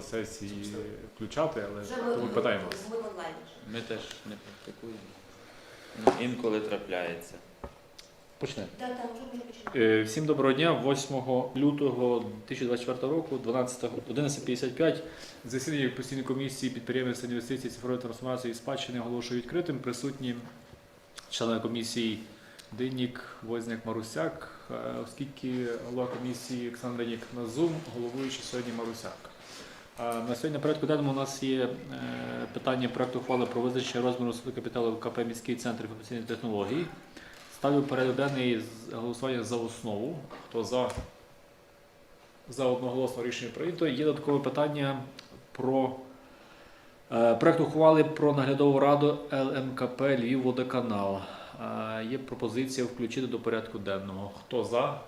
сесії включати, але Вже ми, тому питаємо. ми в онлайні. Ми теж не практикуємо. Ну, інколи трапляється. Почне. Так, так, вже ми починаємо. Е, Всім доброго дня. 8 лютого 2024 року, 12, 11.55. Засідання постійної комісії підприємництва інвестицій, цифрової трансформації і спадщини оголошую відкритим. Присутні члени комісії Динік, Возняк, Марусяк, Е, оскільки голова комісії Олександр Динік на Zoom, головуючий сьогодні Марусяк. На сьогодні порядку денному у нас є е, питання проекту ухвали про визначення розміру суду капіталу КП міський центр інформаційних технологій. Ставлю порядок денний голосування за основу. Хто за? За одноголосно рішення прийнято. Є додаткове питання про е, проект ухвали про наглядову раду ЛМКП Львівводоканал. Е, є пропозиція включити до порядку денного. Хто за?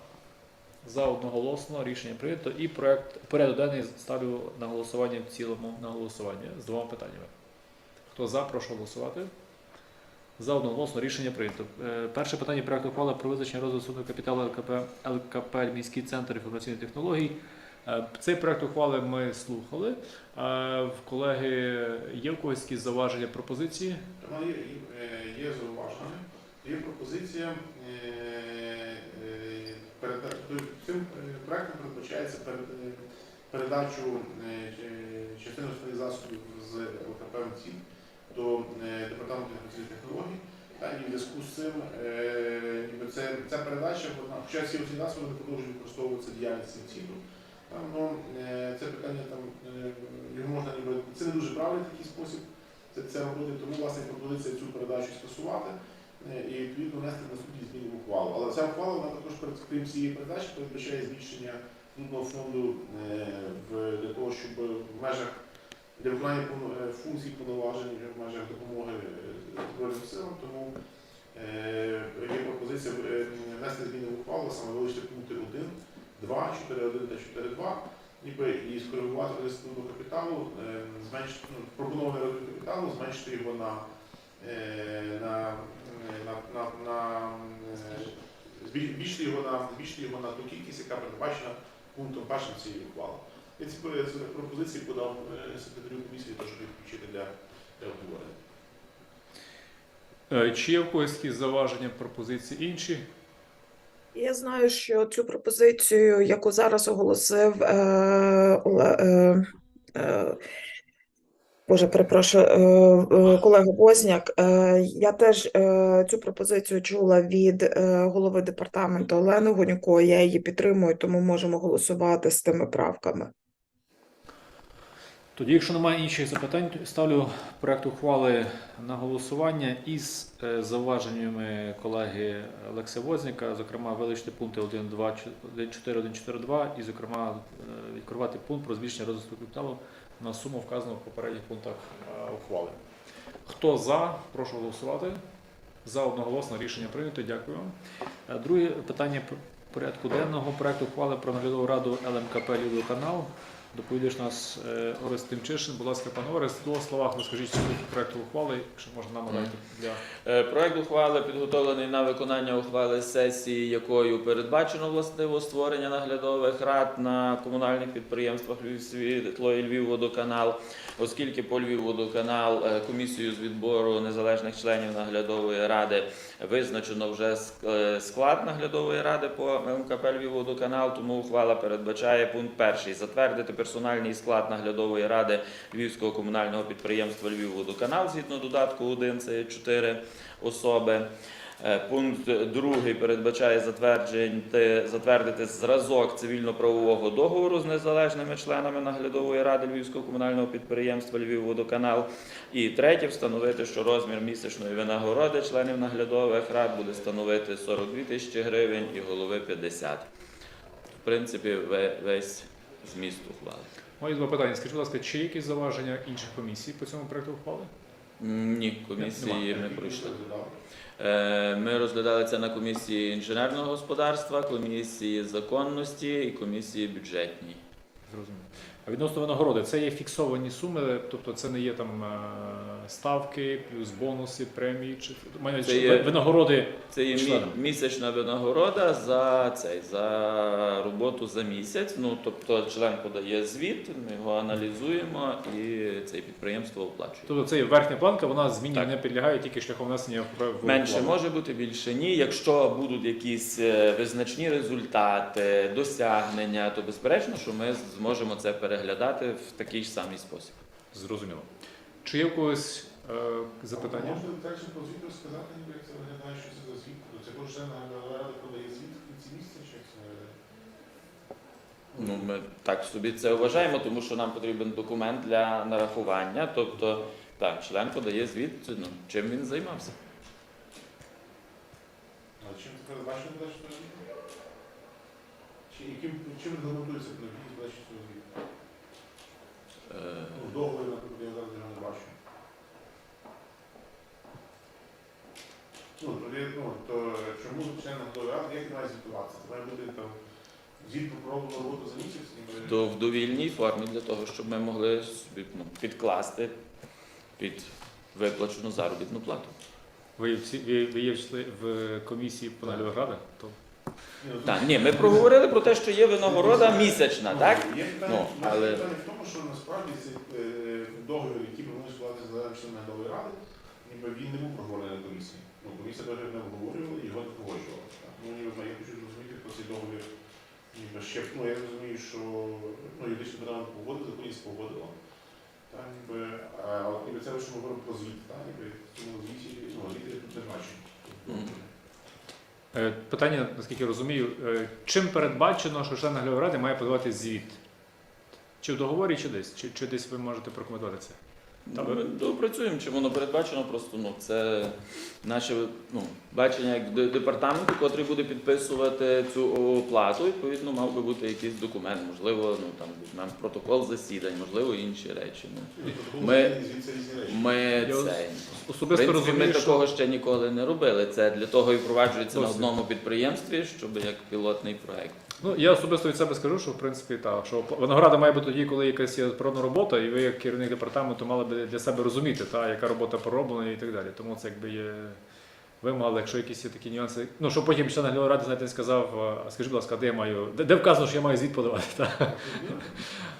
За одноголосно рішення прийнято. І проект порядок денний ставлю на голосування в цілому на голосування з двома питаннями. Хто за, прошу голосувати. За одноголосно рішення прийнято. Е, Перше питання проекту ухвали про визначення розвитку капіталу ЛКП, ЛКП міський центр інформаційних технологій. Е, Цей проект ухвали ми слухали. Е, В колеги є в когось якісь зауваження пропозиції? Є, є зауваження, є пропозиція. е, е, переда- тобто Цим е, проектом передбачається е, передачу е, частини своїх засобів з ЛКП МЦІ до департаменту інформаційних технологій. Та, і в зв'язку з цим це, ця передача, вона, хоча всі ці засоби не продовжують використовуватися діяльність МЦІДу, ну, це питання там, його можна ніби, це не дуже правильний такий спосіб це, це робити, тому власне пропозиція цю передачу скасувати і відповідно внести суді зміни в ухвалу. Але ця ухвала вона також крім цієї передачі передбачає збільшення фондного фонду е, для того, щоб в межах для виконання е, функцій повноважень в межах допомоги е, Збройним силам. Тому е, є пропозиція е, внести зміни в ухвалу, саме вилучити пункти 1, 2, 4.1 та 4.2 ніби і скоригувати розгляд капіталу, е, зменшити ну, пропонований капіталу, зменшити його на, е, на, на, на, на е, збільшити його на збільшити його на ту кількість, яка передбачена пунктом першим цієї ухвали. Я ці е, пропозиції подав е, секретарю комісії, теж підключити для, для обговорення. Е, Чи є в когось якісь зауваження, пропозиції інші? Я знаю, що цю пропозицію, яку зараз оголосив е, е, е, Боже, перепрошую, е, е, колега Возняк, е, я теж цю пропозицію чула від голови департаменту Олени Гонюко. Я її підтримую, тому можемо голосувати з тими правками. Тоді, якщо немає інших запитань, ставлю проект ухвали на голосування із зауваженнями колеги Олекса Возніка, зокрема, вилучити пункти 1, 2, 4, 1, 4, 2 і, зокрема, відкривати пункт про збільшення розвитку капіталу на суму вказану в попередніх пунктах е, ухвали. Хто за, прошу голосувати. За одноголосно рішення прийнято. Дякую. Е, Друге питання порядку денного проекту ухвали про наглядову раду ЛМКП «Людоканал». Доповідач у нас е, Орест Тимчишин. Будь ласка, пане Орест, в двох словах розкажіть суть проекту ухвали, якщо можна нам надати для Е, Проект ухвали підготовлений на виконання ухвали сесії, якою передбачено властиво створення наглядових рад на комунальних підприємствах Львівсвітло і Львівводоканал, оскільки по Львівводоканал е, комісію з відбору незалежних членів наглядової ради визначено вже е, склад наглядової ради по МКП Львівводоканал, тому ухвала передбачає пункт перший затвердити персональний склад наглядової ради Львівського комунального підприємства Львівводоканал згідно додатку 1, це є 4 особи. Е, Пункт другий передбачає затвердити зразок цивільно-правового договору з незалежними членами наглядової ради Львівського комунального підприємства Львівводоканал. І третє встановити, що розмір місячної винагороди членів наглядових рад буде становити 42 тисячі гривень і голови 50. В принципі, весь зміст ухвали. мої два питання. Скажіть, будь ласка, чи є якісь зауваження інших комісій по цьому проекту ухвали? Ні, комісії не пройшли. Е, Ми розглядали це на комісії інженерного господарства, комісії законності і комісії бюджетній. Зрозуміло. А відносно винагороди, це є фіксовані суми, тобто це не є там е, ставки, плюс бонуси, премії, чи увазі, Це є- винагороди. Це є мі- Членам. місячна винагорода за цей за роботу за місяць. Ну тобто член подає звіт, ми його аналізуємо і це підприємство оплачує. Тобто це є верхня планка, вона зміні Так. не підлягає тільки шляхом внесення в Менше може бути, більше ні. Якщо будуть якісь е, визначні результати, досягнення, то безперечно, що ми зможемо це переглядати в такий ж самий спосіб. Зрозуміло. Чи є у когось е, запитання? Можна детальніше про звіт розказати, ніби як це виглядає, що це за звіт? Ну, Це кожен ради подає звіт в кінці місяця, чи як це виглядає? Ну, ми так собі це вважаємо, тому що нам потрібен документ для нарахування. Тобто, так, член подає звіт, ну, чим він займався. А чим це передбачено звіту? Чи яким чим регламентується необхідність подачі цього звіту? Е, Ну, в договорі, наприклад, я зараз його не бачу. Ну, то, є- ну, то чому член наглядової ради, як має звітуватися? Це має бути там звіт про роботу за місяць? ніби? То в довільній формі для того, щоб ми могли собі ну, підкласти під виплачену заробітну плату. Ви, всі, ви, ви є в в комісії по наглядових Так, ні, ми проговорили про те, що є винагорода місячна, Ну, так? Є питання, Ну, але- питання в тому, що насправді цей е, договір, який пропонує складати за члени наглядової ради, ніби він не був проговорений на комісії. Ну, комісія договір не обговорювала і його не погоджувала. Так? Ну, ніби я хочу зрозуміти про цей договір. Ніби ще, ну, я розумію, що ну, юридичний департамент погодив, законність погодила. Так, ніби, а от ніби це лише ми говоримо про звіт, так? Ніби в цьому звіті, ну, звіти тут не. Мгм. Е, Питання, наскільки я розумію, е, чим передбачено, що член наглядової ради має подавати звіт? Чи в договорі, чи десь? Чи, чи десь ви можете прокоментувати це? Та ми допрацюємо, чи воно передбачено, просто ну, це наше ну, бачення як департаменту, котрий буде підписувати цю оплату. Відповідно, мав би бути якийсь документ, можливо, ну там візьмемо протокол засідань, можливо, інші речі. Ну, Ми- ми це в принципі, ми такого ще ніколи не робили. Це для того і впроваджується на одному підприємстві, щоб як пілотний проект. Ну, я особисто від себе скажу, що в принципі так, що винограда має бути тоді, коли якась є природна робота, і ви, як керівник департаменту, мали би для себе розуміти, та, яка робота пророблена і так далі. Тому це якби є вимога, але якщо якісь є такі нюанси. Ну, щоб потім член наглядової ради, знаєте, сказав, скажіть, будь ласка, де я маю, де, де вказано, що я маю звіт подавати. Та?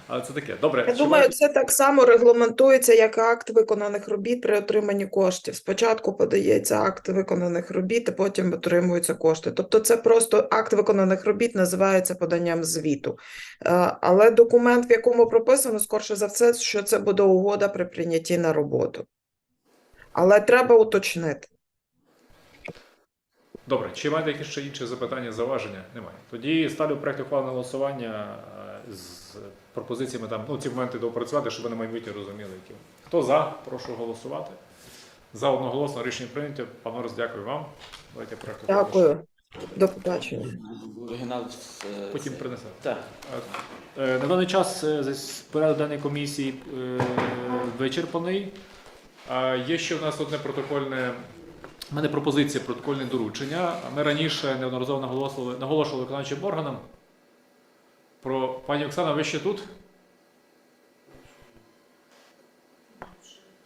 Але це таке. Добре. Я думаю, це так само регламентується як акт виконаних робіт при отриманні коштів. Спочатку подається акт виконаних робіт, а потім отримуються кошти. Тобто, це просто акт виконаних робіт називається поданням звіту. Е, Але документ, в якому прописано, скорше за все, що це буде угода при прийнятті на роботу. Але треба уточнити. Добре, чи маєте якісь ще інші запитання, зауваження? Немає. Тоді ставлю проект ухвали на голосування е, з пропозиціями там, ну, ці моменти доопрацювати, щоб ви на майбутнє розуміли, які. Хто за, прошу голосувати. За одноголосно рішення прийнято. Пан Орес, дякую вам. Давайте проект ухвали. Дякую. До побачення. Оригінал е, Потім принесе. Так. Е, На даний час порядок даної комісії вичерпаний. Є ще в нас одне протокольне. У мене пропозиція протокольне доручення. Ми раніше неодноразово наголошували, наголошували виконавчим органам. Про пані Оксана, ви ще тут?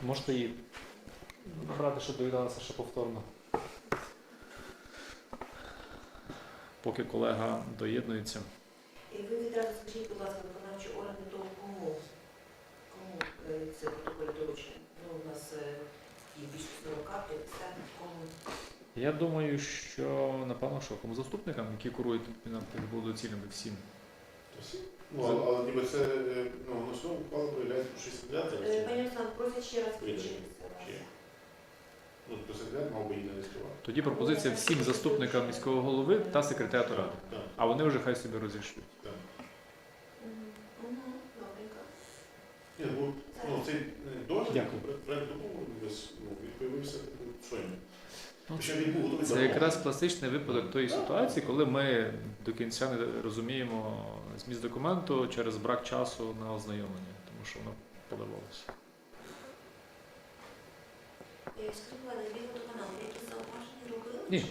Можете її набрати, щоб доїдалася ще повторно. Поки колега доєднується. І ви відразу скажіть, будь ласка, виконавчі органи того кому? Кому е, це протоколь доручення? Ну, у нас більше 40, 50, кому? Я думаю, що напевно, що кому заступникам, які курують нам буде доцільними всім. Ну, але, але ніби це е, ну, на основу впало проявляється про 60 Е, Пані Оксана, просять ще раз включитися. Чи? Ну, секретар мав би її не реєструвати. Тоді пропозиція всім заступникам міського голови та секретаріату ради. Так, А вони вже хай собі розійшлють. так. Мгм. Мгм, Добренько. Ні, ну, ну, цей е, договір, Дякую. проект договору десь, ну, відповівся щойно. Він був готовий Це якраз класичний випадок тої ситуації, коли ми до кінця не розуміємо зміст документу через брак часу на ознайомлення, тому що воно подавалося. Скажіть, будь ласка, від водоканалу якісь зауваження робили Ні. чи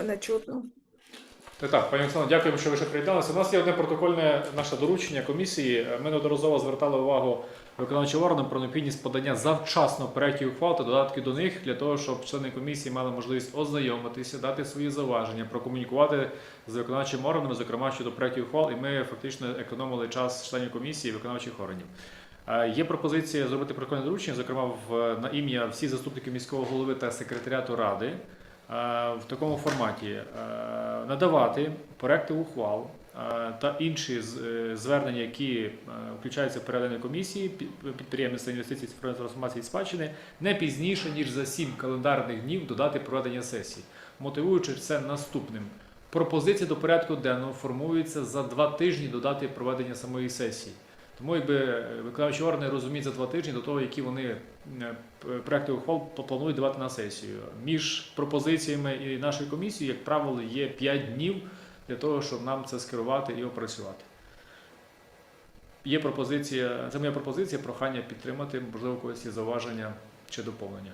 Мене чутно. Так, пані Оксано, дякуємо, що ви ще приєдналися. У нас є одне протокольне наше доручення комісії. Ми неодноразово звертали увагу виконавчим органам про необхідність подання завчасно проєктів ухвал та додатків до них для того, щоб члени комісії мали можливість ознайомитися, дати свої зауваження, прокомунікувати з виконавчими органами, зокрема щодо проєктів ухвал, і ми фактично економили час членів комісії виконавчих органів. Є пропозиція зробити протокольне доручення, зокрема в на ім'я всіх заступників міського голови та секретаріату ради в такому форматі е, надавати проекти ухвал е, та інші з- е, звернення, які е, включаються в передані комісії під- підприємництва інвестицій цифрової трансформації спадщини, не пізніше ніж за 7 календарних днів до дати проведення сесії, мотивуючи це наступним. Пропозиції до порядку денного формуються за два тижні до дати проведення самої сесії. Тому якби е, виконавчі органи розуміють за два тижні до того, які вони е, проекти ухвал планують давати на сесію. Між пропозиціями і нашою комісією, як правило, є 5 днів для того, щоб нам це скерувати і опрацювати. Є пропозиція, це моя пропозиція, прохання підтримати, можливо, когось є зауваження чи доповнення.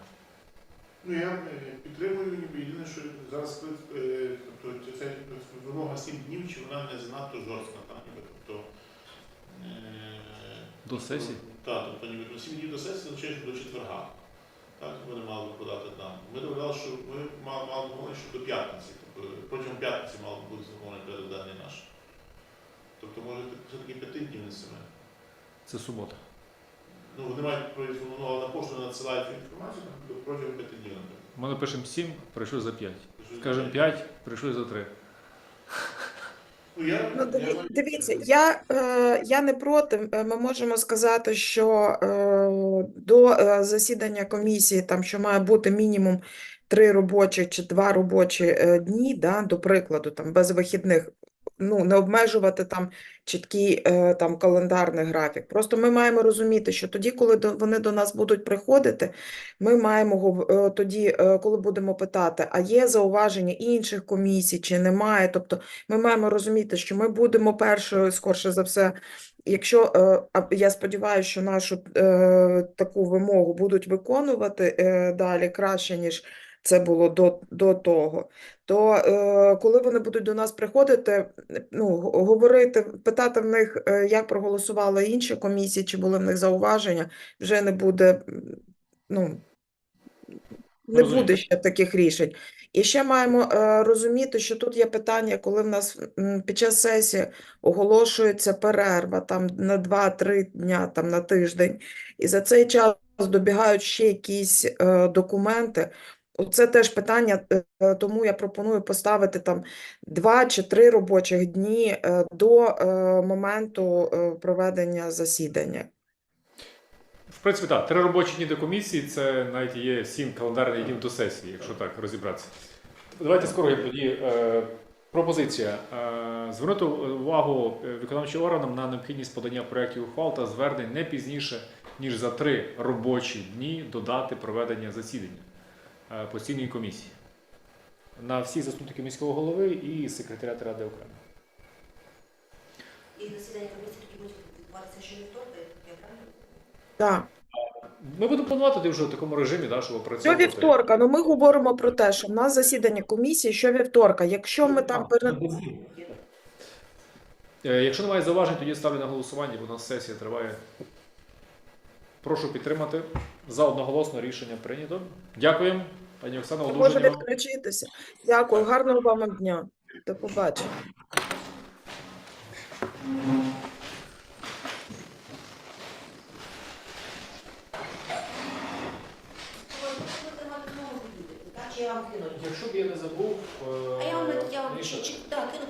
Ну я е, підтримую, єдине, що зараз тобто, ця вимога 7 днів, чи вона не занадто жорстка, е, До сесії? Так, тобто ніби ну, 7 днів до сесії означає, до четверга. Так, вони мали подати нам. Ми домовляли, що ми мали, мали домовлення, що до п'ятниці, тобто протягом п'ятниці мав бути замовлений порядок денний наш. Тобто, може, все-таки п'яти днів не семи. Це субота. Ну, вони мають ну, але на пошту надсилають інформацію протягом п'яти днів. Ми напишемо 7, прийшли за 5. Скажемо 5, прийшли за 3. Ну, дивіться, я, е, я не проти. Е, Ми можемо сказати, що е, до засідання комісії, там, що має бути мінімум три робочі чи два робочі дні, да, до прикладу, там, без вихідних, ну, не обмежувати там чіткий е, там, календарний графік. Просто ми маємо розуміти, що тоді, коли вони до нас будуть приходити, ми маємо е, тоді, е, коли будемо питати, а є зауваження інших комісій чи немає, тобто ми маємо розуміти, що ми будемо першою, скорше за все, якщо я сподіваюся, що нашу таку вимогу будуть виконувати далі краще, ніж це було до, до того, то е, коли вони будуть до нас приходити, ну, говорити, питати в них, е, як проголосували інші комісії, чи були в них зауваження, вже не буде, ну, не Розумію. буде ще таких рішень. І ще маємо е, розуміти, що тут є питання, коли в нас м, під час сесії оголошується перерва там на 2-3 дня, там на тиждень, і за цей час добігають ще якісь е, документи. Це теж питання, е, тому я пропоную поставити там 2 чи 3 робочих дні е, до е, моменту проведення засідання. В принципі, так, три робочі дні до комісії це навіть є сім календарних днів до сесії, якщо так розібратися. Давайте скоро я тоді пропозиція. Звернути увагу виконавчим органам на необхідність подання проєктів ухвал та звернень не пізніше, ніж за три робочі дні до дати проведення засідання постійної комісії. На всі заступники міського голови і секретаріат ради окремо. І засідання комісії тоді буде відбуватися ще вівторка, я правильно? Так. Ми будемо планувати тоді вже в такому режимі, да, щоб Що працювати. вівторка? Ну ми говоримо про те, що в нас засідання комісії що вівторка. Якщо ми там перед Е, Якщо немає зауважень, тоді ставлю на голосування, бо у нас сесія триває. Прошу підтримати. За одноголосно рішення прийнято. Дякуємо. Пані Оксана, може відключитися. Дякую, гарного вам дня. До побачення. Якщо б я не забув, А я вам, я вам Міша, чи- чи- так, кину.